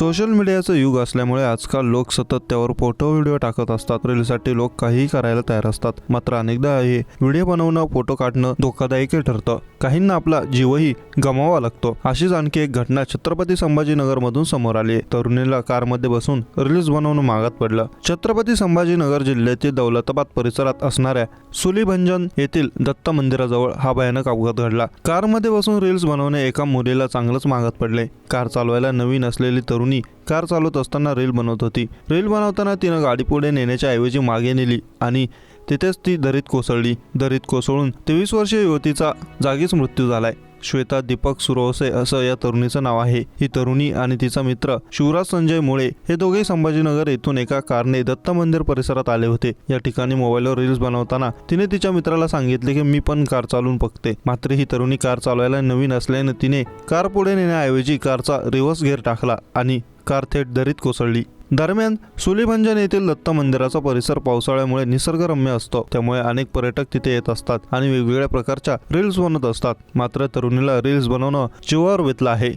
Social मीडियाचं युग असल्यामुळे आजकाल लोक सतत त्यावर फोटो व्हिडिओ टाकत असतात. रीलसाठी लोक काहीही करायला तयार असतात. मात्र अनेकदा हे व्हिडिओ बनवणं फोटो काढणं धोकादायकही ठरतं. काहींना आपला जीवही गमावा लागतो. अशीच आणखी एक घटना छत्रपती संभाजीनगर मधून समोर आली. तरुणीला कारमध्ये बसून रिल्स बनवणं मागात पडलं. छत्रपती संभाजीनगर जिल्ह्यातील दौलताबाद परिसरात असणाऱ्या सुलीभंजन येथील दत्त मंदिराजवळ हा भयानक अपघात घडला. कारमध्ये बसून रील्स बनवणे एका मुलीला चांगलंच मागत पडले. कार चालवायला नवीन असलेली तरुण कार चालवत असताना रेल बनवत होती. रेल बनवताना तिनं गाडी पुढे नेण्याच्या ऐवजी मागे नेली आणि तिथेच ती दरीत कोसळली. दरीत कोसळून तेवीस वर्षीय युवतीचा जागीच मृत्यू झालाय. श्वेता दीपक सुरवसे असं या तरुणीचं नाव आहे. ही तरुणी आणि तिचा मित्र शिवराज संजय मुळे हे दोघे संभाजीनगर येथून एका कारने दत्त मंदिर परिसरात आले होते. या ठिकाणी मोबाईलवर रील्स बनवताना तिने तिच्या मित्राला सांगितले की मी पण कार चालवून बघते. मात्र ही तरुणी कार चालवायला नवीन असल्याने तिने कार पुढे नेण्याऐवजी कारचा रिव्हर्स गेअर टाकला आणि कार थेट दरीत कोसळली. दरम्यान सुलीभंजन येथील दत्त मंदिराचा परिसर पावसाळ्यामुळे निसर्गरम्य असतो. त्यामुळे अनेक पर्यटक तिथे येत असतात आणि वेगवेगळ्या प्रकारच्या रील्स बनवत असतात. मात्र तरुणीला रील्स बनवणं जीवावर बेतलं आहे.